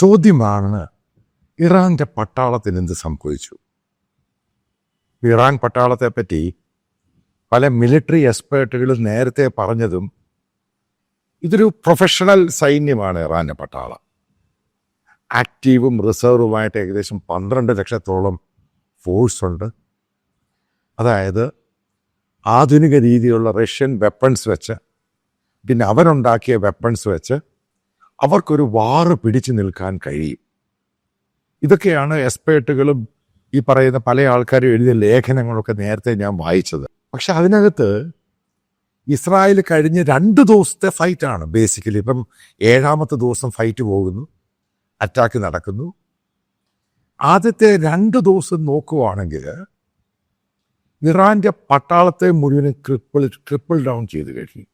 ചോദ്യമാണ് ഇറാന്റെ പട്ടാളത്തിന് എന്ത് സംഭവിച്ചു? ഇറാൻ പട്ടാളത്തെ പറ്റി പല മിലിറ്ററി എക്സ്പേർട്ടുകളും നേരത്തെ പറഞ്ഞതും ഇതൊരു പ്രൊഫഷണൽ സൈന്യമാണ് ഇറാന്റെ പട്ടാളം. ആക്റ്റീവും റിസർവുമായിട്ട് ഏകദേശം പന്ത്രണ്ട് ലക്ഷത്തോളം ഫോഴ്സ് ഉണ്ട്. അതായത് ആധുനിക രീതിയിലുള്ള റഷ്യൻ വെപ്പൺസ് വെച്ച് പിന്നെ അവരുണ്ടാക്കിയ വെപ്പൺസ് വെച്ച് അവർക്കൊരു വാറ് പിടിച്ചു നിൽക്കാൻ കഴിയും. ഇതൊക്കെയാണ് എക്സ്പേർട്ടുകളും ഈ പറയുന്ന പല ആൾക്കാരും എഴുതിയ ലേഖനങ്ങളൊക്കെ നേരത്തെ ഞാൻ വായിച്ചത്. പക്ഷെ അതിനകത്ത് ഇസ്രായേൽ കഴിഞ്ഞ് രണ്ട് ദിവസത്തെ ഫൈറ്റാണ് ബേസിക്കലി. ഇപ്പം ഏഴാമത്തെ ദിവസം ഫൈറ്റ് പോകുന്നു അറ്റാക്ക് നടക്കുന്നു. ആദ്യത്തെ രണ്ട് ദിവസം നോക്കുവാണെങ്കിൽ ഇറാന്റെ പട്ടാളത്തെ മുഴുവനും ക്രിപ്പിൾ ട്രിപ്പിൾ ഡൗൺ ചെയ്ത് കഴിഞ്ഞു.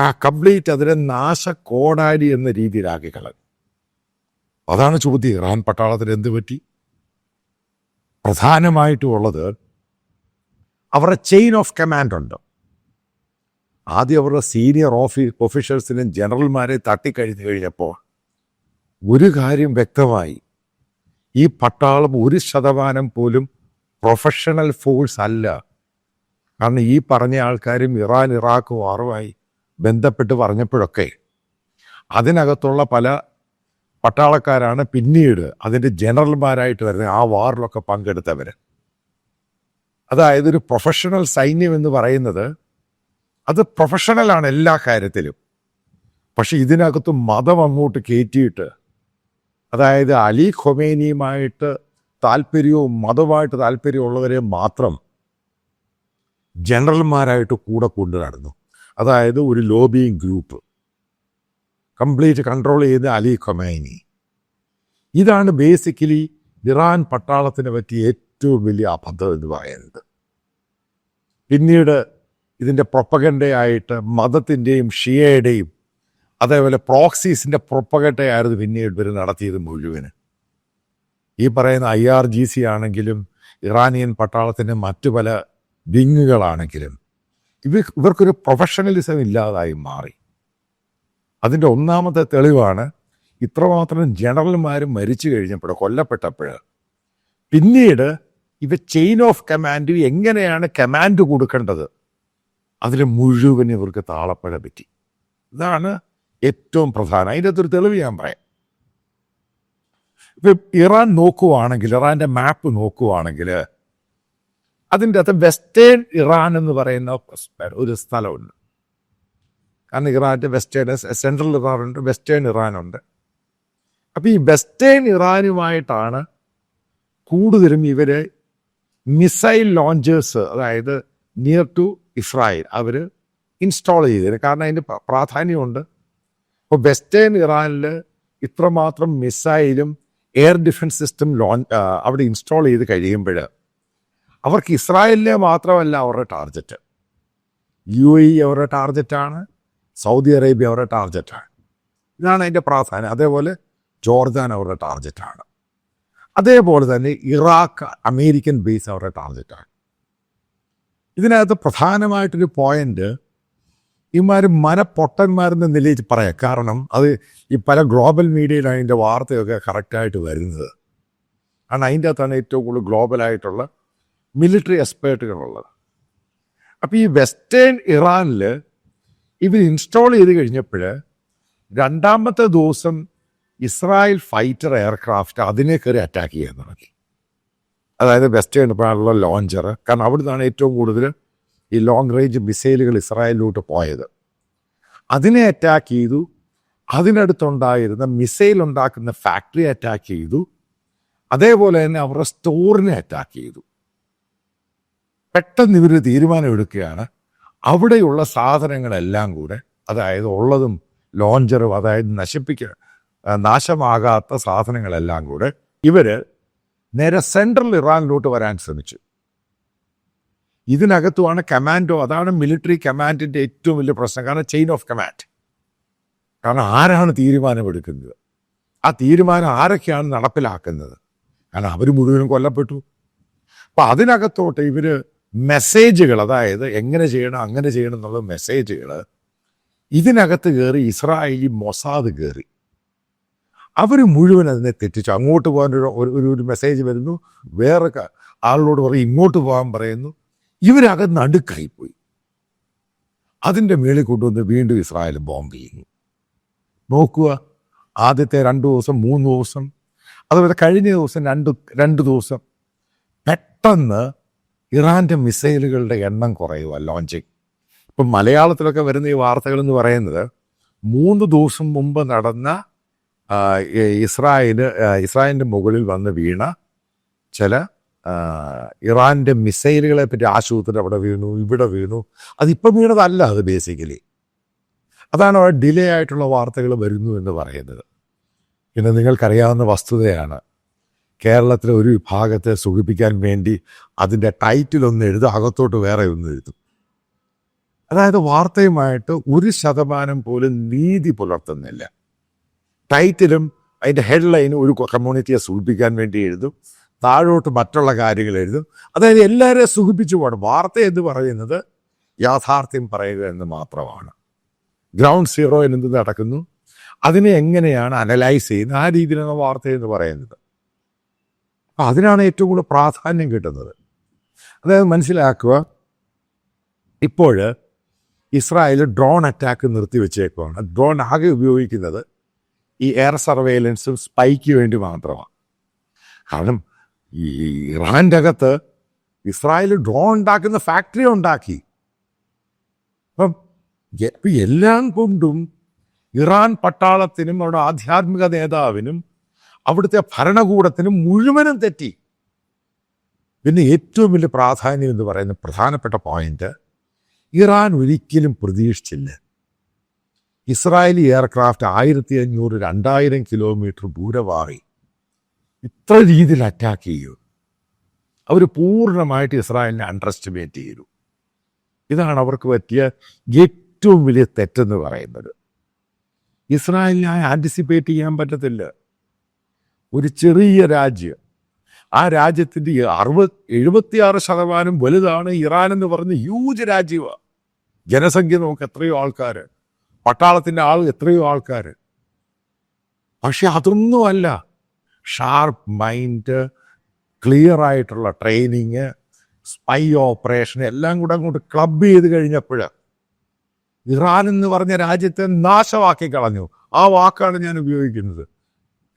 കംപ്ലീറ്റ് അതിനെ നാശ കോടാലി എന്ന രീതിയിലാക്കി കളഞ്ഞു. അതാണ് ചോദ്യം ഇറാൻ പട്ടാളത്തിന് എന്ത് പറ്റി? പ്രധാനമായിട്ടും ഉള്ളത് അവരുടെ ചെയിൻ ഓഫ് കമാൻഡ് ഉണ്ട്. ആദ്യം അവരുടെ സീനിയർ ഓഫീ ഒഫീഷ്യൽസിനും ജനറൽമാരെ തട്ടിക്കഴിഞ്ഞു കഴിഞ്ഞപ്പോൾ ഒരു കാര്യം വ്യക്തമായി. ഈ പട്ടാളം ഒരു ശതമാനം പോലും പ്രൊഫഷണൽ ഫോഴ്സ് അല്ല. കാരണം ഈ പറഞ്ഞ ആൾക്കാരും ഇറാൻ ഇറാഖ് വാറുമായി ബന്ധപ്പെട്ട് പറഞ്ഞപ്പോഴൊക്കെ അതിനകത്തുള്ള പല പട്ടാളക്കാരാണ് പിന്നീട് അതിന്റെ ജനറൽമാരായിട്ട് വരുന്നത്. ആ വാറിലൊക്കെ പങ്കെടുത്തവർ. അതായത് ഒരു പ്രൊഫഷണൽ സൈന്യം എന്ന് പറയുന്നത് അത് പ്രൊഫഷണലാണ് എല്ലാ കാര്യത്തിലും. പക്ഷെ ഇതിനകത്ത് മതം അങ്ങോട്ട് കയറ്റിയിട്ട് അതായത് അലി ഖൊമേനിയുമായിട്ട് താല്പര്യവും മതമായിട്ട് താല്പര്യമുള്ളവരെ മാത്രം ജനറൽമാരായിട്ട് കൂടെ കൊണ്ടു നടന്നു. അതായത് ഒരു ലോബിയിങ് ഗ്രൂപ്പ് കംപ്ലീറ്റ് കൺട്രോൾ ചെയ്ത് അലി ഖൊമൈനി. ഇതാണ് ബേസിക്കലി ഇറാൻ പട്ടാളത്തിനെ പറ്റി ഏറ്റവും വലിയ അബദ്ധം എന്ന് പറയുന്നത്. പിന്നീട് ഇതിന്റെ പ്രൊപ്പഗണ്ടയായിട്ട് മതത്തിന്റെയും ഷിയയുടെയും അതേപോലെ പ്രോക്സീസിന്റെ പ്രൊപ്പഗണ്ടയായിരുന്നു പിന്നീട് ഇവർ നടത്തിയത് മുഴുവൻ. ഈ പറയുന്ന ഐ ആർ ജി സി ആണെങ്കിലും ഇറാനിയൻ പട്ടാളത്തിന്റെ മറ്റു പല വിങ്ങുകളാണെങ്കിലും ഇവ ഇവർക്കൊരു പ്രൊഫഷണലിസം ഇല്ലാതായി മാറി. അതിന്റെ ഒന്നാമത്തെ തെളിവാണ് ഇത്രമാത്രം ജനറൽമാർ മരിച്ചു കഴിഞ്ഞപ്പോൾ കൊല്ലപ്പെട്ടപ്പോൾ. പിന്നീട് ഇവ ചെയിൻ ഓഫ് കമാൻഡ് എങ്ങനെയാണ് കമാൻഡ് കൊടുക്കേണ്ടത്? അതിൽ മുഴുവൻ ഇവർക്ക് താളപ്പഴ പറ്റി. ഇതാണ് ഏറ്റവും പ്രധാനം. അതിന്റെ അകത്തൊരു തെളിവ് ഞാൻ പറയാം. ഇപ്പം ഇറാൻ നോക്കുവാണെങ്കിൽ ഇറാന്റെ മാപ്പ് നോക്കുവാണെങ്കിൽ അതിന്റെ അകത്ത് വെസ്റ്റേൺ ഇറാൻ എന്ന് പറയുന്ന ഒരു സ്ഥലമുണ്ട്. കാരണം ഇറാന്റെ വെസ്റ്റേൺ സെൻട്രൽ ഇറാനുണ്ട് വെസ്റ്റേൺ ഇറാനുണ്ട്. അപ്പം ഈ വെസ്റ്റേൺ ഇറാനുമായിട്ടാണ് കൂടുതലും ഇവർ മിസൈൽ ലോഞ്ചേഴ്സ് അതായത് നിയർ ടു ഇസ്രായേൽ അവർ ഇൻസ്റ്റാൾ ചെയ്തത്. കാരണം അതിന് പ്രാധാന്യമുണ്ട്. അപ്പോൾ വെസ്റ്റേൺ ഇറാനിൽ ഇത്രമാത്രം മിസൈലും എയർ ഡിഫൻസ് സിസ്റ്റം ലോഞ്ച് അവിടെ ഇൻസ്റ്റാൾ ചെയ്ത് കഴിയുമ്പോൾ അവർക്ക് ഇസ്രായേലിനെ മാത്രമല്ല അവരുടെ ടാർഗറ്റ് യു എ അവരുടെ ടാർഗറ്റാണ് സൗദി അറേബ്യ അവരുടെ ടാർഗറ്റാണ് ഇതാണ് അതിന്റെ പ്രാധാന്യം. അതേപോലെ ജോർജാൻ അവരുടെ ടാർഗറ്റാണ് അതേപോലെ തന്നെ ഇറാഖ് അമേരിക്കൻ ബേസ് അവരുടെ ടാർഗറ്റാണ് ഇതിനകത്ത് പ്രധാനമായിട്ടൊരു പോയിന്റ് ഇമാർ മനപ്പൊട്ടന്മാരെന്ന നിലയിൽ പറയാം. കാരണം അത് ഈ പല ഗ്ലോബൽ മീഡിയയിലാണ് അതിന്റെ വാർത്തയൊക്കെ കറക്റ്റായിട്ട് വരുന്നത്. കാരണം അതിന്റെ അകത്താണ് ഏറ്റവും കൂടുതൽ ഗ്ലോബലായിട്ടുള്ള മിലിറ്ററി എക്സ്പേർട്ടുകളുള്ളത്. അപ്പോൾ ഈ വെസ്റ്റേൺ ഇറാനിൽ ഇവർ ഇൻസ്റ്റാൾ ചെയ്ത് കഴിഞ്ഞപ്പോൾ രണ്ടാമത്തെ ദിവസം ഇസ്രായേൽ ഫൈറ്റർ എയർക്രാഫ്റ്റ് അതിനെ കയറി അറ്റാക്ക് ചെയ്യാൻ തുടങ്ങി. അതായത് വെസ്റ്റേൺ ഇറാനിലുള്ള ലോഞ്ചർ കാരണം അവിടുന്നാണ് ഏറ്റവും കൂടുതൽ ഈ ലോങ് റേഞ്ച് മിസൈലുകൾ ഇസ്രായേലിലോട്ട് പോയത്. അതിനെ അറ്റാക്ക് ചെയ്തു. അതിനടുത്തുണ്ടായിരുന്ന മിസൈൽ ഉണ്ടാക്കുന്ന ഫാക്ടറി അറ്റാക്ക് ചെയ്തു. അതേപോലെ തന്നെ അവരുടെ സ്റ്റോറിനെ അറ്റാക്ക് ചെയ്തു. പെട്ടെന്ന് ഇവർ തീരുമാനം എടുക്കുകയാണ് അവിടെയുള്ള സാധനങ്ങളെല്ലാം കൂടെ അതായത് ഉള്ളതും ലോഞ്ചറും അതായത് നശിപ്പിക്ക നാശമാകാത്ത സാധനങ്ങളെല്ലാം കൂടെ ഇവർ നേരെ സെൻട്രൽ ഇറാനിലോട്ട് വരാൻ ശ്രമിച്ചു. ഇതിനകത്തുമാണ് കമാൻഡോ അതാണ് മിലിറ്ററി കമാൻഡിന്റെ ഏറ്റവും വലിയ പ്രശ്നം. കാരണം ചെയിൻ ഓഫ് കമാൻഡ് കാരണം ആരാണ് തീരുമാനമെടുക്കുന്നത്? ആ തീരുമാനം ആരൊക്കെയാണ് നടപ്പിലാക്കുന്നത്? കാരണം അവർ മുഴുവനും കൊല്ലപ്പെട്ടു. അപ്പം അതിനകത്തോട്ട് ഇവർ മെസ്സേജുകൾ അതായത് എങ്ങനെ ചെയ്യണം അങ്ങനെ ചെയ്യണം എന്നുള്ള മെസ്സേജുകൾ ഇതിനകത്ത് കയറി ഇസ്രായേലി മൊസാദ് കയറി. അവർ മുഴുവൻ അതിനെ തെറ്റിച്ചു. അങ്ങോട്ട് പോകാൻ ഒരു ഒരു ഒരു മെസ്സേജ് വരുന്നു. വേറെ ആളോട് പറയും ഇങ്ങോട്ട് പോകാൻ പറയുന്നു. ഇവരകത്ത് നടുക്കായിപ്പോയി. അതിന്റെ മേളിൽ കൊണ്ടുവന്ന് വീണ്ടും ഇസ്രായേൽ ബോംബ് ചെയ്യുന്നു. നോക്കുക ആദ്യത്തെ രണ്ട് ദിവസം മൂന്ന് ദിവസം അതുപോലെ കഴിഞ്ഞ ദിവസം രണ്ട് രണ്ട് ദിവസം പെട്ടെന്ന് ഇറാന്റെ മിസൈലുകളുടെ എണ്ണം കുറയുക ലോഞ്ചിങ് ഇപ്പം മലയാളത്തിലൊക്കെ വരുന്ന ഈ വാർത്തകൾ എന്ന് പറയുന്നത് മൂന്ന് ദിവസം മുമ്പ് നടന്ന ഇസ്രായേൽ ഇസ്രായേലിന്റെ മുകളിൽ വന്ന് വീണ ചില ഇറാന്റെ മിസൈലുകളെ പറ്റി ആശുപത്രി അവിടെ വീണു ഇവിടെ വീണു. അതിപ്പം വീണതല്ല അത് ബേസിക്കലി അതാണ് ഡിലേ ആയിട്ടുള്ള വാർത്തകൾ വരുന്നു എന്ന് പറയുന്നത്. പിന്നെ നിങ്ങൾക്കറിയാവുന്ന വസ്തുതയാണ് കേരളത്തിലെ ഒരു വിഭാഗത്തെ സുഖിപ്പിക്കാൻ വേണ്ടി അതിന്റെ ടൈറ്റിൽ ഒന്ന് എഴുതും അകത്തോട്ട് വേറെ ഒന്ന് എഴുതും. അതായത് വാർത്തയുമായിട്ട് ഒരു ശതമാനം പോലും നീതി പുലർത്തുന്നില്ല. ടൈറ്റിലും അതിന്റെ ഹെഡ്ലൈനും ഒരു കമ്മ്യൂണിറ്റിയെ സൂചിപ്പിക്കാൻ വേണ്ടി എഴുതും താഴോട്ട് മറ്റുള്ള കാര്യങ്ങൾ എഴുതും. അതായത് എല്ലാവരെയും സുഖിപ്പിച്ചു പോകണം. വാർത്ത എന്ന് പറയുന്നത് യാഥാർത്ഥ്യം പറയുക എന്ന് മാത്രമാണ്. ഗ്രൗണ്ട് സീറോ എന്ത് നടക്കുന്നു? അതിനെ എങ്ങനെയാണ് അനലൈസ് ചെയ്യുന്നത്? ആ രീതിയിലാണ് വാർത്ത എന്ന് പറയുന്നത്. അപ്പം അതിനാണ് ഏറ്റവും കൂടുതൽ പ്രാധാന്യം കിട്ടുന്നത്. അതായത് മനസ്സിലാക്കുക ഇപ്പോൾ ഇസ്രായേൽ ഡ്രോൺ അറ്റാക്ക് നിർത്തിവെച്ചേക്കുവാണ് ഡ്രോൺ ആകെ ഉപയോഗിക്കുന്നത് ഈ എയർ സർവേലൻസും സ്പൈക്ക് വേണ്ടി മാത്രമാണ്. കാരണം ഈ ഇറാന്റെ അകത്ത് ഇസ്രായേൽ ഡ്രോൺ ഉണ്ടാക്കുന്ന ഫാക്ടറി ഉണ്ടാക്കി. അപ്പം എല്ലാം കൊണ്ടും ഇറാൻ പട്ടാളത്തിനും അവരുടെ ആധ്യാത്മിക നേതാവിനും അവിടുത്തെ ഭരണകൂടത്തിന് മുഴുവനും തെറ്റി. പിന്നെ ഏറ്റവും വലിയ പ്രാധാന്യം എന്ന് പറയുന്ന പ്രധാനപ്പെട്ട പോയിന്റ് ഇറാൻ ഒരിക്കലും പ്രതീക്ഷിച്ചില്ല. ഇസ്രായേലി എയർക്രാഫ്റ്റ് ആയിരത്തി അഞ്ഞൂറ് രണ്ടായിരം കിലോമീറ്റർ ദൂരമായി ഇത്ര രീതിയിൽ അറ്റാക്ക് ചെയ്യൂ അവർ പൂർണമായിട്ട് ഇസ്രായേലിനെ അണ്ടർ എസ്റ്റിമേറ്റ് ചെയ്തു. ഇതാണ് അവർക്ക് പറ്റിയ ഏറ്റവും വലിയ തെറ്റെന്ന് പറയുന്നത്. ഇസ്രായേലിനെ ആന്റിസിപ്പേറ്റ് ചെയ്യാൻ പറ്റത്തില്ല. ഒരു ചെറിയ രാജ്യം. ആ രാജ്യത്തിന്റെ അറുപത് എഴുപത്തിയാറ് ശതമാനം വലുതാണ് ഇറാൻ എന്ന് പറഞ്ഞ ഹ്യൂജ് രാജ്യമാണ് ജനസംഖ്യ നമുക്ക് എത്രയോ ആൾക്കാർ പട്ടാളത്തിന്റെ ആൾ എത്രയോ ആൾക്കാർ പക്ഷെ അതൊന്നുമല്ല ഷാർപ്പ് മൈൻഡ് ക്ലിയർ ആയിട്ടുള്ള ട്രെയിനിങ് സ്പൈ ഓപ്പറേഷൻ എല്ലാം കൂടെ അങ്ങോട്ട് ക്ലബ് ചെയ്ത് കഴിഞ്ഞപ്പോൾ ഇറാൻ എന്ന് പറഞ്ഞ രാജ്യത്തെ നാശമാക്കി കളഞ്ഞു. ആ വാക്കാണ് ഞാൻ ഉപയോഗിക്കുന്നത്.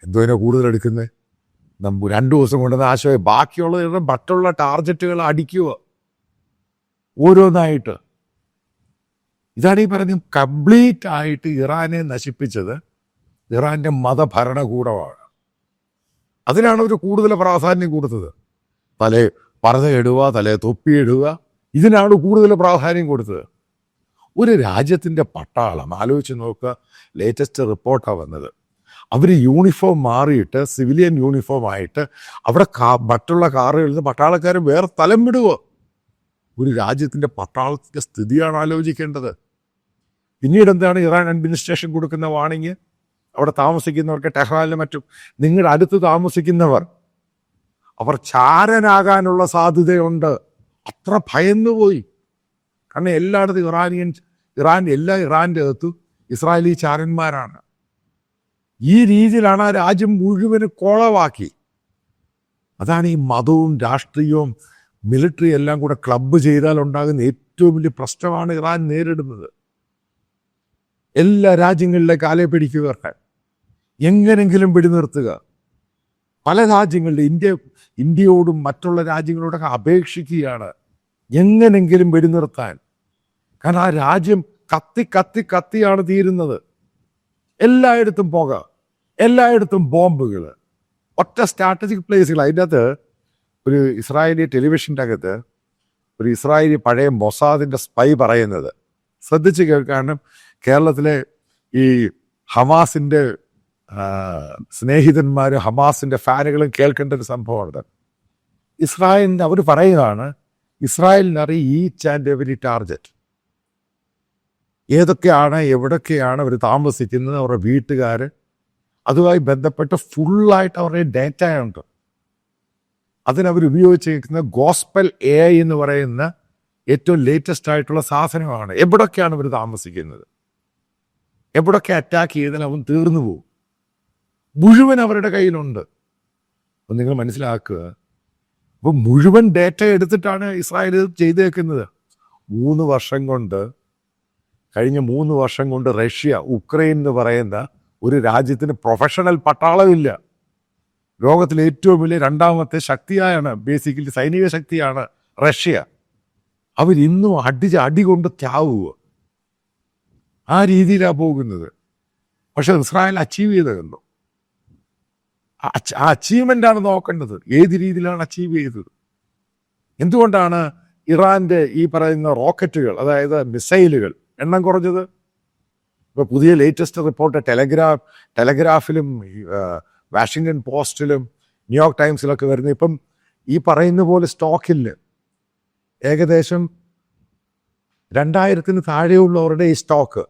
എന്തോ ഇതിനെ കൂടുതൽ എടുക്കുന്നത് നമ്മ രണ്ടു ദിവസം കൊണ്ട് നാശമായി ബാക്കിയുള്ള മറ്റുള്ള ടാർജറ്റുകൾ അടിക്കുക. ഓരോന്നായിട്ട്. ഇതാണ് ഈ പറഞ്ഞ കംപ്ലീറ്റ് ആയിട്ട് ഇറാനെ നശിപ്പിച്ചത് ഇറാന്റെ മതഭരണകൂടമാണ്. അതിനാണ് അവർ കൂടുതൽ പ്രാധാന്യം കൊടുത്തത്. തലേ പറത ഇടുക തലേ തൊപ്പി ഇടുക ഇതിനാണ് കൂടുതൽ പ്രാധാന്യം കൊടുത്തത്. ഒരു രാജ്യത്തിന്റെ പട്ടാളം ആലോചിച്ച് നോക്കുക. ലേറ്റസ്റ്റ് റിപ്പോർട്ടാണ് വന്നത്. അവർ യൂണിഫോം മാറിയിട്ട് സിവിലിയൻ യൂണിഫോം ആയിട്ട് അവിടെ കാ മറ്റുള്ള കാറുകളിൽ നിന്ന് പട്ടാളക്കാർ വേറെ തലം വിടുക ഒരു രാജ്യത്തിന്റെ പട്ടാളത്തിന്റെ സ്ഥിതിയാണ് ആലോചിക്കേണ്ടത്. പിന്നീട് എന്താണ് ഇറാൻ അഡ്മിനിസ്ട്രേഷൻ കൊടുക്കുന്ന വാണിങ് അവിടെ താമസിക്കുന്നവർക്ക് ടെഹ്റാനിലും മറ്റും. നിങ്ങളുടെ അടുത്ത് താമസിക്കുന്നവർ അവർ ചാരനാകാനുള്ള സാധ്യതയുണ്ട്. അത്ര ഭയന്നുപോയി കാരണം എല്ലായിടത്തും ഇറാനിയൻ ഇറാൻ എല്ലാ ഇറാന്റെ അകത്തും ഇസ്രായേലി ചാരന്മാരാണ്. ഈ രീതിയിലാണ് ആ രാജ്യം മുഴുവൻ കോളവാക്കി. അതാണ് ഈ മതവും രാഷ്ട്രീയവും മിലിറ്ററി എല്ലാം കൂടെ ക്ലബ്ബ് ചെയ്താൽ ഉണ്ടാകുന്ന ഏറ്റവും വലിയ പ്രശ്നമാണ് ഇറാൻ നേരിടുന്നത്. എല്ലാ രാജ്യങ്ങളിലെ കാലെ പിടിക്കുക. എങ്ങനെങ്കിലും പിടിനിർത്തുക പല രാജ്യങ്ങളുടെ ഇന്ത്യ ഇന്ത്യയോടും മറ്റുള്ള രാജ്യങ്ങളോടൊക്കെ അപേക്ഷിക്കുകയാണ്. എങ്ങനെങ്കിലും വെടിനിർത്താൻ. കാരണം ആ രാജ്യം കത്തി കത്തി കത്തിയാണ് തീരുന്നത്. എല്ലായിടത്തും പുക എല്ലായിടത്തും ബോംബുകൾ. ഒറ്റ സ്ട്രാറ്റജിക് പ്ലേസുകൾ അതിന്റെ അകത്ത് ഒരു ഇസ്രായേലി ടെലിവിഷന്റെ അകത്ത് ഒരു ഇസ്രായേലി പഴയ മൊസാദിന്റെ സ്പൈ പറയുന്നത്. ശ്രദ്ധിച്ച് കേൾക്കാനും കേരളത്തിലെ ഈ ഹമാസിന്റെ സ്നേഹിതന്മാരും ഹമാസിന്റെ ഫാനുകളും കേൾക്കേണ്ട ഒരു സംഭവമാണ്. ഇസ്രായേലിന് അവർ പറയുകയാണ് ഇസ്രായേലിനറി ഈച്ച് ആൻഡ് എവരി ടാർജറ്റ് ഏതൊക്കെയാണ് എവിടൊക്കെയാണ് അവർ താമസിക്കുന്നത് അവരുടെ വീട്ടുകാർ അതുമായി ബന്ധപ്പെട്ട് ഫുള്ളായിട്ട് അവരുടെ ഡേറ്റയുണ്ട്. അതിനവർ ഉപയോഗിച്ചിരിക്കുന്ന ഗോസ്പൽ എ ഐ എന്ന് പറയുന്ന ഏറ്റവും ലേറ്റസ്റ്റ് ആയിട്ടുള്ള സാധനമാണ്. എവിടൊക്കെയാണ് ഇവർ താമസിക്കുന്നത്? എവിടൊക്കെ അറ്റാക്ക് ചെയ്താൽ അവൻ തീർന്നു പോകും. മുഴുവൻ അവരുടെ കയ്യിലുണ്ട്. അപ്പം നിങ്ങൾ മനസ്സിലാക്കുക. അപ്പം മുഴുവൻ ഡേറ്റ എടുത്തിട്ടാണ് ഇസ്രായേൽ ചെയ്തേക്കുന്നത്. മൂന്ന് വർഷം കൊണ്ട് കഴിഞ്ഞ മൂന്ന് വർഷം കൊണ്ട് റഷ്യ ഉക്രൈൻ എന്ന് പറയുന്ന ഒരു രാജ്യത്തിന് പ്രൊഫഷണൽ പട്ടാളമില്ല. ലോകത്തിലെ ഏറ്റവും വലിയ രണ്ടാമത്തെ ശക്തിയാണ് ബേസിക്കലി സൈനിക ശക്തിയാണ് റഷ്യ. അവരിന്നും അടിച്ച് അടി കൊണ്ട് ത്യാവുക ആ രീതിയിലാണ് പോകുന്നത്. പക്ഷെ ഇസ്രായേൽ അച്ചീവ് ചെയ്തതല്ലോ ആ അച്ചീവ്മെന്റ് ആണ് നോക്കേണ്ടത്. ഏത് രീതിയിലാണ് അച്ചീവ് ചെയ്തത്? എന്തുകൊണ്ടാണ് ഇറാന്റെ ഈ പറയുന്ന റോക്കറ്റുകൾ അതായത് മിസൈലുകൾ എണ്ണം കുറഞ്ഞത്? ഇപ്പൊ പുതിയ ലേറ്റസ്റ്റ് റിപ്പോർട്ട് ടെലഗ്രാഫ് ടെലഗ്രാഫിലും വാഷിങ്ടൺ പോസ്റ്റിലും ന്യൂയോർക്ക് ടൈംസിലൊക്കെ വരുന്നത് ഇപ്പം ഈ പറയുന്ന പോലെ സ്റ്റോക്കിൽ ഏകദേശം രണ്ടായിരത്തിന് താഴെയുള്ളവരുടെ ഈ stock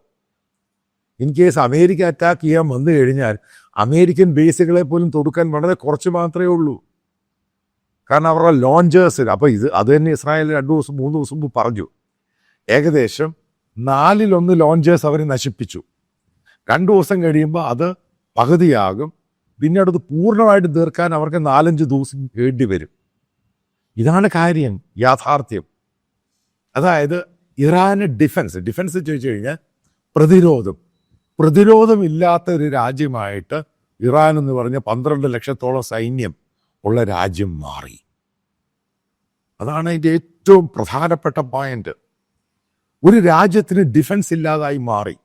in case America attack ചെയ്യാൻ വന്നു കഴിഞ്ഞാൽ അമേരിക്കൻ ബേസുകളെ പോലും തൊടുക്കാൻ വളരെ കുറച്ച് മാത്രമേ ഉള്ളൂ. കാരണം അവരുടെ ലോഞ്ചേഴ്സിൽ അപ്പോൾ ഇത് അത് തന്നെ ഇസ്രായേൽ രണ്ട് ദിവസം മൂന്ന് ദിവസം മുമ്പ് പറഞ്ഞു. ഏകദേശം നാലിലൊന്ന് ലോഞ്ചേഴ്സ് അവർ നശിപ്പിച്ചു. രണ്ടു ദിവസം കഴിയുമ്പോൾ അത് പകുതിയാകും. പിന്നീട് അത് പൂർണമായിട്ട് തീർക്കാൻ അവർക്ക് നാലഞ്ച് ദിവസം വേണ്ടി വരും. ഇതാണ് കാര്യം യാഥാർത്ഥ്യം. അതായത് ഇറാന് ഡിഫൻസ് ഡിഫൻസ് ചോദിച്ചു കഴിഞ്ഞാൽ പ്രതിരോധം. പ്രതിരോധമില്ലാത്ത ഒരു രാജ്യമായിട്ട് ഇറാൻ എന്ന് പറഞ്ഞ പന്ത്രണ്ട് ലക്ഷത്തോളം സൈന്യം ഉള്ള രാജ്യം മാറി. അതാണ് അതിന്റെ ഏറ്റവും പ്രധാനപ്പെട്ട പോയിന്റ് ഒരു രാജ്യത്തിന് ഡിഫൻസ് ഇല്ലാതായി മാറി.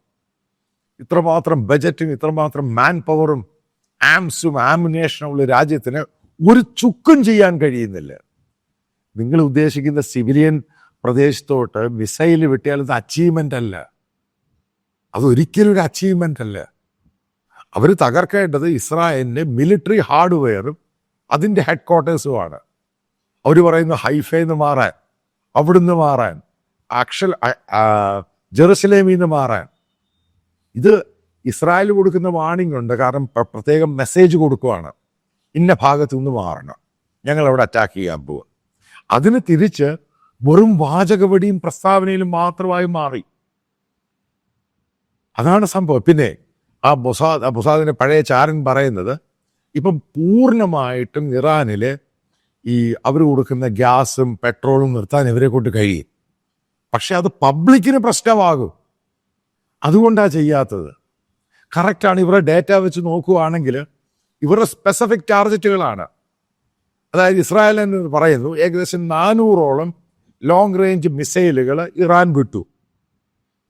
ഇത്രമാത്രം ബജറ്റും ഇത്രമാത്രം മാൻ പവറും ആംസും ആമിനേഷനും ഉള്ള രാജ്യത്തിന് ഒരു ചുക്കും ചെയ്യാൻ കഴിയുന്നില്ല. നിങ്ങൾ ഉദ്ദേശിക്കുന്ന സിവിലിയൻ പ്രദേശത്തോട്ട് മിസൈൽ വിട്ടിയാൽ അത് അച്ചീവ്മെന്റ് അല്ല. അതൊരിക്കലും ഒരു അച്ചീവ്മെന്റ് അല്ല. അവർ തകർക്കേണ്ടത് ഇസ്രായേലിന്റെ മിലിറ്ററി ഹാർഡ്വെയറും അതിന്റെ ഹെഡ് ക്വാർട്ടേഴ്സുമാണ് അവർ പറയുന്നു ഹൈഫൈന്ന് മാറാൻ അവിടുന്ന് മാറാൻ. അക്ഷൽ ജെറുസലേമിൽ നിന്ന് മാറാൻ. ഇത് ഇസ്രായേൽ കൊടുക്കുന്ന വാണിംഗ് ഉണ്ട്. കാരണം പ്ര- പ്രത്യേകം മെസ്സേജ് കൊടുക്കുവാണ്. ഇന്ന ഭാഗത്തു നിന്ന് മാറണം. ഞങ്ങൾ അവിടെ അറ്റാക്ക് ചെയ്യാൻ പോകും അതിന് തിരിച്ച് വെറും വാചകവടിയും പ്രസ്താവനയിലും മാത്രമായി മാറി. അതാണ് സംഭവം. പിന്നെ ആ മൊസാദ് ആ മൊസാദിന്റെ പഴയ ചാരൻ പറയുന്നത് ഇപ്പം പൂർണമായിട്ടും ഇറാനിൽ ഈ അവർ കൊടുക്കുന്ന ഗ്യാസും പെട്രോളും നിർത്താൻ ഇവരെ കൊണ്ട് കഴിയും. പക്ഷെ അത് പബ്ലിക്കിന് പ്രശ്നമാകും. അതുകൊണ്ടാണ് ചെയ്യാത്തത്. കറക്റ്റാണ് ഇവരുടെ ഡേറ്റ വെച്ച് നോക്കുകയാണെങ്കിൽ ഇവരുടെ സ്പെസിഫിക് ടാർഗറ്റുകളാണ് അതായത് ഇസ്രായേൽ എന്ന് പറയുന്നു ഏകദേശം നാനൂറോളം ലോങ് റേഞ്ച് മിസൈലുകൾ ഇറാൻ വിട്ടു.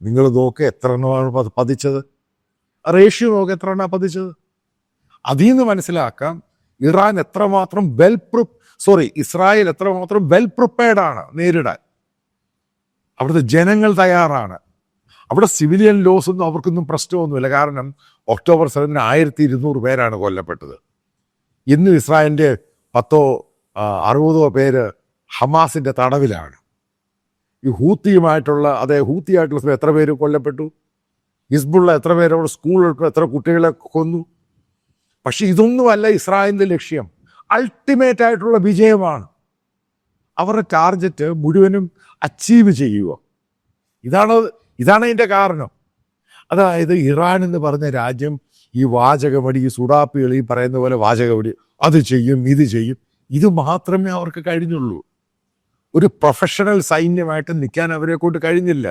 നിങ്ങൾ നോക്ക് എത്ര എണ്ണമാണ് പതിച്ചത്? റേഷ്യോ നോക്ക് എത്ര എണ്ണ പതിച്ചത്? അതിൽ നിന്ന് മനസ്സിലാക്കാം ഇറാൻ എത്രമാത്രം വെൽ പ്രി സോറി ഇസ്രായേൽ എത്രമാത്രം വെൽ പ്രിപ്പയർഡ് ആണ് നേരിടാൻ. അവിടുത്തെ ജനങ്ങൾ തയ്യാറാണ്. അവിടെ സിവിലിയൻ ലോസ് ഒന്നും അവർക്കൊന്നും പ്രശ്നമൊന്നുമില്ല. കാരണം ഒക്ടോബർ സെവനിന് ആയിരത്തി ഇരുന്നൂറ് പേരാണ് കൊല്ലപ്പെട്ടത്. ഇന്ന് ഇസ്രായേലിന്റെ പത്തോ അറുപതോ പേര് ഹമാസിന്റെ തടവിലാണ്. ഈ ഹൂത്തിയുമായിട്ടുള്ള അതെ ഹൂത്തിയായിട്ടുള്ള എത്ര പേര് കൊല്ലപ്പെട്ടു? ഹിസ്ബുള്ള എത്ര പേരോട് സ്കൂളിൽ എത്ര കുട്ടികളെ കൊന്നു? പക്ഷെ ഇതൊന്നുമല്ല ഇസ്രായേലിന്റെ ലക്ഷ്യം. അൾട്ടിമേറ്റ് ആയിട്ടുള്ള വിജയമാണ്. അവരുടെ ടാർജറ്റ് മുഴുവനും അച്ചീവ് ചെയ്യുക ഇതാണ് ഇതാണ് അതിന്റെ കാരണം. അതായത് ഇറാൻ എന്ന് പറഞ്ഞ രാജ്യം ഈ വാചകമടി ഈ സുഡാപ്പികൾ ഈ പറയുന്ന പോലെ വാചകമടി അത് ചെയ്യും ഇത് ചെയ്യും. ഇത് മാത്രമേ അവർക്ക് കഴിഞ്ഞുള്ളൂ. ഒരു പ്രൊഫഷണൽ സൈന്യമായിട്ട് നിൽക്കാൻ അവരെ കൊണ്ട് കഴിഞ്ഞില്ല.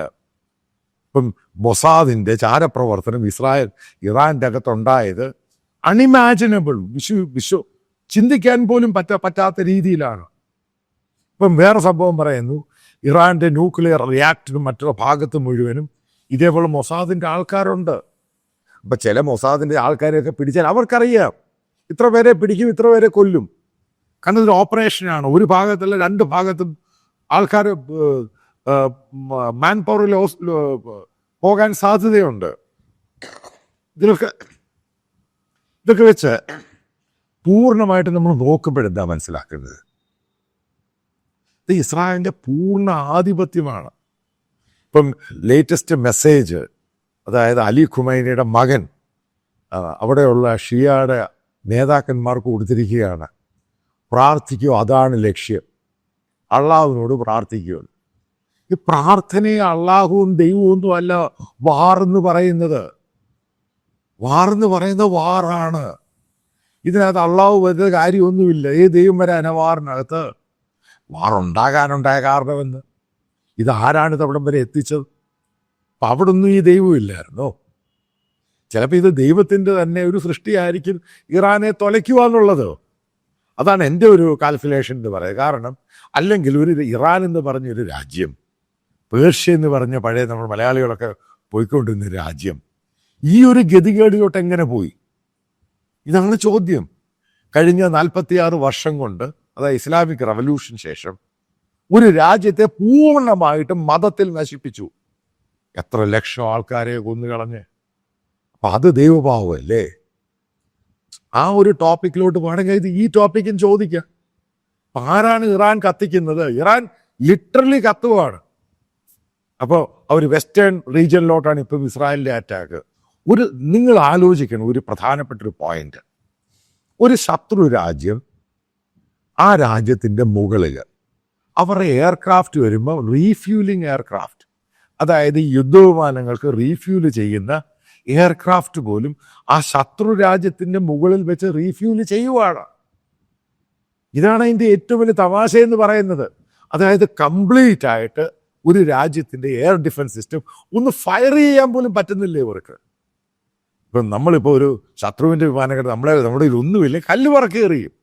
ഇപ്പം മൊസാദിന്റെ ചാരപ്രവർത്തനം ഇസ്രായേൽ ഇറാന്റെ അകത്തുണ്ടായത് അൺഇമാജിനബിൾ വിശ്വ വിശ്വ ചിന്തിക്കാൻ പോലും പറ്റ പറ്റാത്ത രീതിയിലാണ്. ഇപ്പം വേറെ സംഭവം പറയുന്നു. ഇറാന്റെ ന്യൂക്ലിയർ റിയാക്ടറും മറ്റുള്ള ഭാഗത്ത് മുഴുവനും ഇതേപോലെ മൊസാദിന്റെ ആൾക്കാരുണ്ട്. അപ്പം ചില മൊസാദിന്റെ ആൾക്കാരെയൊക്കെ പിടിച്ചാൽ അവർക്കറിയാം. ഇത്ര പേരെ പിടിക്കും ഇത്ര പേരെ കൊല്ലും. കാരണം ഇതൊരു ഓപ്പറേഷനാണ്. ഒരു ഭാഗത്തല്ല രണ്ട് ഭാഗത്തും ആൾക്കാർ മാൻ പവറിൽ പോകാൻ സാധ്യതയുണ്ട്. ഇതിലൊക്കെ ഇതൊക്കെ വെച്ച് പൂർണമായിട്ട് നമ്മൾ നോക്കുമ്പോഴെന്താ മനസ്സിലാക്കുന്നത്? ഇത് ഇസ്രായേലിന്റെ പൂർണ ആധിപത്യമാണ്. ഇപ്പം ലേറ്റസ്റ്റ് മെസ്സേജ് അതായത് അലി ഖുമൈനിയുടെ മകൻ അവിടെയുള്ള ഷിയയുടെ നേതാക്കന്മാർക്ക് കൊടുത്തിരിക്കുകയാണ്. പ്രാർത്ഥിക്കുക അതാണ് ലക്ഷ്യം. അള്ളാഹുവിനോട് പ്രാർത്ഥിക്കുക ഈ പ്രാർത്ഥനയെ അള്ളാഹുവും ദൈവവും അല്ല വാറെന്ന് പറയുന്നത്. വാറെന്ന് പറയുന്നത് വാറാണ്. ഇതിനകത്ത് അള്ളാഹു വരുന്ന കാര്യമൊന്നുമില്ല. ഈ ദൈവം വരെ വാറിനകത്ത്? വാറുണ്ടാകാനുണ്ടായ കാരണമെന്ന് ഇത് ആരാണ് ഇത് അവിടം വരെ എത്തിച്ചത്? അപ്പം അവിടെ ഒന്നും ഈ ദൈവമില്ലായിരുന്നോ ചിലപ്പോൾ ഇത് ദൈവത്തിന്റെ തന്നെ ഒരു സൃഷ്ടിയായിരിക്കും ഇറാനെ തുലയ്ക്കുക എന്നുള്ളത്. അതാണ് എന്റെ ഒരു കാൽക്കുലേഷൻ എന്ന് പറയുന്നത്. കാരണം അല്ലെങ്കിൽ ഒരു ഇറാൻ എന്ന് പറഞ്ഞൊരു രാജ്യം പേർഷ്യ എന്ന് പറഞ്ഞ പഴയ നമ്മൾ മലയാളികളൊക്കെ പോയിക്കൊണ്ടിരുന്ന രാജ്യം ഈ ഒരു ഗതികേടിലോട്ട് എങ്ങനെ പോയി? ഇതാണ് ചോദ്യം. കഴിഞ്ഞ നാൽപ്പത്തിയാറ് വർഷം കൊണ്ട് അതായത് ഇസ്ലാമിക് റവല്യൂഷൻ ശേഷം ഒരു രാജ്യത്തെ പൂർണമായിട്ടും മതത്തിൽ നശിപ്പിച്ചു. എത്ര ലക്ഷം ആൾക്കാരെ കൊന്നുകളഞ്ഞ്. അപ്പൊ അത് ദൈവഭാവമല്ലേ? ആ ഒരു ടോപ്പിക്കിലോട്ട് വേണമെങ്കിൽ ഇത് ഈ ടോപ്പിക്കും ചോദിക്കാം. അപ്പൊ ആരാണ് ഇറാൻ കത്തിക്കുന്നത്? ഇറാൻ ലിറ്ററലി കത്തുവാണ്. അപ്പോൾ അവർ വെസ്റ്റേൺ റീജിയനിലോട്ടാണ് ഇപ്പം ഇസ്രായേലിന്റെ അറ്റാക്ക് ഒരു നിങ്ങൾ ആലോചിക്കണം ഒരു പ്രധാനപ്പെട്ട ഒരു പോയിന്റ് ഒരു ശത്രു രാജ്യം ആ രാജ്യത്തിന്റെ മുകളിൽ അവരുടെ എയർക്രാഫ്റ്റ് വരുമ്പോൾ റീഫ്യൂലിംഗ് എയർക്രാഫ്റ്റ്. അതായത് യുദ്ധവിമാനങ്ങൾക്ക് റീഫ്യൂൽ ചെയ്യുന്ന എയർക്രാഫ്റ്റ് പോലും ആ ശത്രു രാജ്യത്തിന്റെ മുകളിൽ വെച്ച് റീഫ്യൂൽ ചെയ്യുവാണ്. ഇതാണ് അതിന്റെ ഏറ്റവും വലിയ തമാശ എന്ന് പറയുന്നത്. അതായത് കംപ്ലീറ്റ് ആയിട്ട് ഒരു രാജ്യത്തിന്റെ എയർ ഡിഫൻസ് സിസ്റ്റം ഒന്ന് ഫയർ ചെയ്യാൻ പോലും പറ്റുന്നില്ല ഇവർക്ക്? ഇപ്പം നമ്മളിപ്പോൾ ഒരു ശത്രുവിന്റെ വിമാനങ്ങൾ നമ്മളെ നമ്മുടെ ഒന്നുമില്ല കല്ല് പറക്കി എറിയും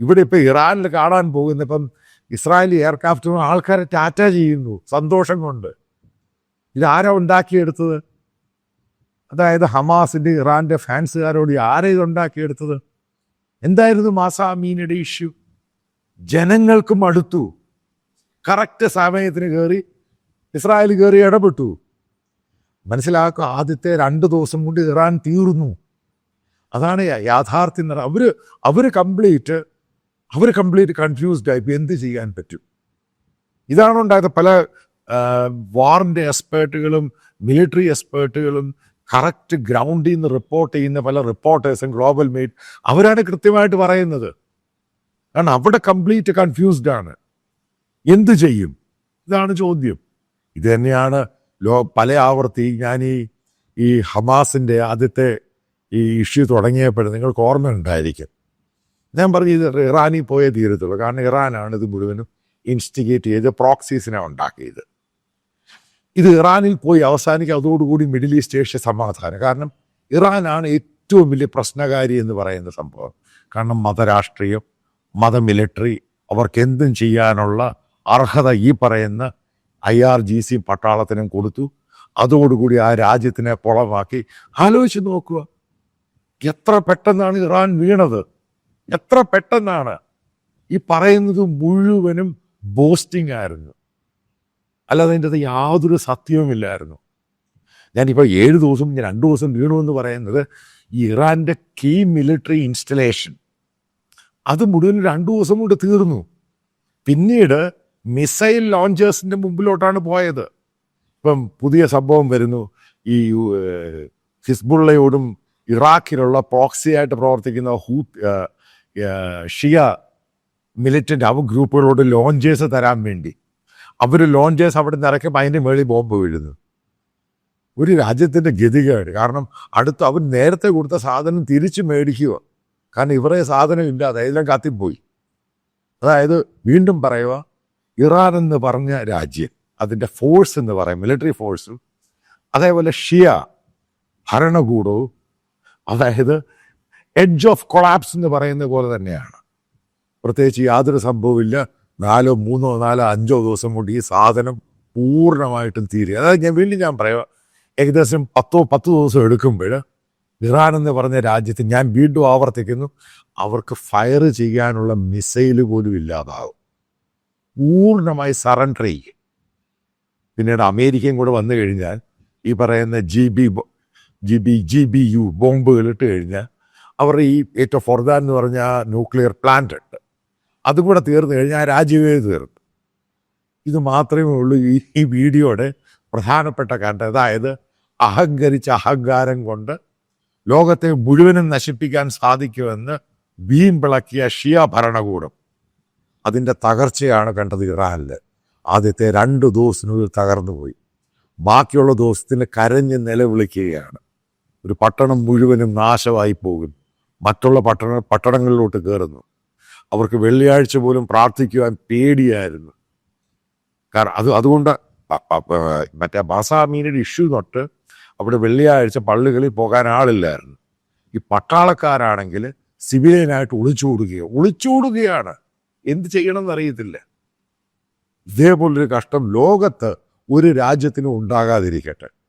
ഇവിടെ ഇപ്പം ഇറാനിൽ കാണാൻ പോകുന്ന ഇപ്പം ഇസ്രായേലി എയർക്രാഫ്റ്റ് ആൾക്കാരെ ടാറ്റ ചെയ്യുന്നു സന്തോഷം കൊണ്ട്. ഇതാരാ ഉണ്ടാക്കിയെടുത്തത്? അതായത് ഹമാസിന്റെ ഇറാന്റെ ഫാൻസുകാരോട് ആരാ ഇതുണ്ടാക്കിയെടുത്തത് എന്തായിരുന്നു എന്തായിരുന്നു മാസാമീനയുടെ ഇഷ്യൂ? ജനങ്ങൾക്കും അടുത്തു. കറക്റ്റ് സമയത്തിന് കയറി ഇസ്രായേൽ കയറി ഇടപെട്ടു. മനസ്സിലാക്കുക ആദ്യത്തെ രണ്ട് ദിവസം കൊണ്ട് ഇറാൻ തീർന്നു. അതാണ് യാഥാർത്ഥ്യം അവർ അവർ കംപ്ലീറ്റ് അവർ കംപ്ലീറ്റ് കൺഫ്യൂസ്ഡ് ആയി എന്ത് ചെയ്യാൻ പറ്റും? ഇതാണ് ഉണ്ടായത് പല വാറിന്റെ എക്സ്പേർട്ടുകളും മിലിറ്ററി എക്സ്പേർട്ടുകളും കറക്റ്റ് ഗ്രൗണ്ടിൽ നിന്ന് റിപ്പോർട്ട് ചെയ്യുന്ന പല റിപ്പോർട്ടേഴ്സും ഗ്ലോബൽ മീറ്റ് അവരാണ് കൃത്യമായിട്ട് പറയുന്നത്. കാരണം അവിടെ കംപ്ലീറ്റ് കൺഫ്യൂസ്ഡ് ആണ്. എന്ത് ചെയ്യും? ഇതാണ് ചോദ്യം. ഇത് തന്നെയാണ് ലോ പല ആവർത്തി ഞാൻ ഈ ഈ ഹമാസിന്റെ ആദ്യത്തെ ഈ ഇഷ്യൂ തുടങ്ങിയപ്പോൾ നിങ്ങൾക്ക് ഓർമ്മയുണ്ടായിരിക്കും. ഞാൻ പറഞ്ഞു ഇത് ഇറാനിൽ പോയേ തീരത്തുള്ളൂ. കാരണം ഇറാനാണ് ഇത് മുഴുവനും ഇൻസ്റ്റിഗേറ്റ് ചെയ്ത് പ്രോക്സീസിനെ ഉണ്ടാക്കിയത്. ഇത് ഇറാനിൽ പോയി അവസാനിക്കുക അതോടുകൂടി മിഡിൽ ഈസ്റ്റ് ഏഷ്യ സമാധാനം. കാരണം ഇറാനാണ് ഏറ്റവും വലിയ പ്രശ്നകാരി എന്ന് പറയുന്ന സംഭവം. കാരണം മതരാഷ്ട്രീയം മത മിലിറ്ററി അവർക്ക് എന്തും ചെയ്യാനുള്ള അർഹത ഈ പറയുന്ന ഐ ആർ ജി സി പട്ടാളത്തിനും കൊടുത്തു. അതോടുകൂടി ആ രാജ്യത്തിനെ പുളമാക്കി ആലോചിച്ച് നോക്കുക. എത്ര പെട്ടെന്നാണ് ഇറാൻ വീണത്? എത്ര പെട്ടെന്നാണ് ഈ പറയുന്നത് മുഴുവനും ബോസ്റ്റിംഗ് ആയിരുന്നു. അല്ലാതെ അതിന്റെ അത് യാതൊരു സത്യവുമില്ലായിരുന്നു ഞാനിപ്പോൾ ഏഴ് ദിവസം ഞാൻ രണ്ട് ദിവസം വീണു എന്ന് പറയുന്നത് ഈ ഇറാന്റെ കീ മിലിറ്ററി ഇൻസ്റ്റലേഷൻ അത് മുഴുവൻ രണ്ടു ദിവസം കൊണ്ട് തീർന്നു. പിന്നീട് മിസൈൽ ലോഞ്ചേഴ്സിന്റെ മുമ്പിലോട്ടാണ് പോയത്. ഇപ്പം പുതിയ സംഭവം വരുന്നു. ഈ ഹിസ്ബുള്ളയോടും ഇറാഖിലുള്ള പ്രോക്സിയായിട്ട് പ്രവർത്തിക്കുന്ന ഹൂ ഷിയ മിലിറ്റന്റ് അവ ഗ്രൂപ്പുകളോട് ലോഞ്ചേഴ്സ് തരാൻ വേണ്ടി. അവർ ലോഞ്ചേഴ്സ് അവിടെ നിന്ന് ഇറക്കുമ്പോൾ അതിന്റെ മേളിൽ ബോംബ് വീഴുന്നു. ഒരു രാജ്യത്തിന്റെ ഗതികേട്. കാരണം അടുത്ത് അവർ നേരത്തെ കൊടുത്ത സാധനം തിരിച്ച് മേടിക്കുക. കാരണം ഇവരെ സാധനം ഇല്ലാതെ എല്ലാം കത്തിപ്പോയി. അതായത് വീണ്ടും പറയുക ഇറാൻ എന്ന് പറഞ്ഞ രാജ്യം അതിന്റെ ഫോഴ്സ് എന്ന് പറയും മിലിറ്ററി ഫോഴ്സും അതേപോലെ ഷിയ ഭരണകൂടവും അതായത് എഡ്ജ് ഓഫ് കൊളാപ്സ് എന്ന് പറയുന്ന പോലെ തന്നെയാണ്. പ്രത്യേകിച്ച് യാതൊരു സംഭവമില്ല നാലോ മൂന്നോ നാലോ അഞ്ചോ ദിവസം കൊണ്ട് ഈ സാധനം പൂർണമായിട്ടും തീരുക അതായത് ഞാൻ വീണ്ടും ഞാൻ പറയാം ഏകദേശം പത്തോ പത്ത് ദിവസം എടുക്കുമ്പോൾ ഇറാൻ എന്ന് പറഞ്ഞ രാജ്യത്ത് ഞാൻ വീണ്ടും ആവർത്തിക്കുന്നു അവർക്ക് ഫയർ ചെയ്യാനുള്ള മിസൈൽ പോലും ഇല്ലാതാകും പൂർണമായി സറണ്ടർ ചെയ്യും. പിന്നീട് അമേരിക്കയും കൂടെ വന്നു കഴിഞ്ഞാൽ ഈ പറയുന്ന G B G B G B U ബോംബുകൾ ഇട്ട് കഴിഞ്ഞാൽ അവരുടെ ഈ ഏറ്റവും ഫൊർദാൻ എന്ന് പറഞ്ഞ ന്യൂക്ലിയർ പ്ലാന്റ് ഉണ്ട്. അതും കൂടെ തീർന്നു കഴിഞ്ഞാൽ രാജ്യമേ തീർന്നു. ഇത് മാത്രമേ ഉള്ളൂ ഈ ഈ വീഡിയോയുടെ പ്രധാനപ്പെട്ട കണ്ട അതായത് അഹങ്കരിച്ച അഹങ്കാരം കൊണ്ട് ലോകത്തെ മുഴുവനും നശിപ്പിക്കാൻ സാധിക്കുമെന്ന് വീമ്പിളക്കിയ ഷിയ ഭരണകൂടം അതിന്റെ തകർച്ചയാണ് കണ്ടത് ഇറാനിൽ ആദ്യത്തെ രണ്ട് ദിവസത്തിനുള്ളിൽ തകർന്നു പോയി. ബാക്കിയുള്ള ദിവസത്തിന് കരഞ്ഞ് നിലവിളിക്കുകയാണ്. ഒരു പട്ടണം മുഴുവനും നാശമായി പോകും മറ്റുള്ള പട്ടണ പട്ടണങ്ങളിലോട്ട് കയറുന്നു അവർക്ക് വെള്ളിയാഴ്ച പോലും പ്രാർത്ഥിക്കുവാൻ പേടിയായിരുന്നു. കാരണം അത് അതുകൊണ്ട് മറ്റേ ബാസാമീനയുടെ ഇഷ്യൂ തൊട്ട് അവിടെ വെള്ളിയാഴ്ച പള്ളികളിൽ പോകാൻ ആളില്ലായിരുന്നു. ഈ പട്ടാളക്കാരാണെങ്കിൽ സിവിലിയനായിട്ട് ഒളിച്ചോടുകയോ ഒളിച്ചോടുകയാണ് എന്ത് ചെയ്യണമെന്ന് അറിയത്തില്ല. ഇതേപോലൊരു കഷ്ടം ലോകത്ത് ഒരു രാജ്യത്തിനും ഉണ്ടാകാതിരിക്കട്ടെ.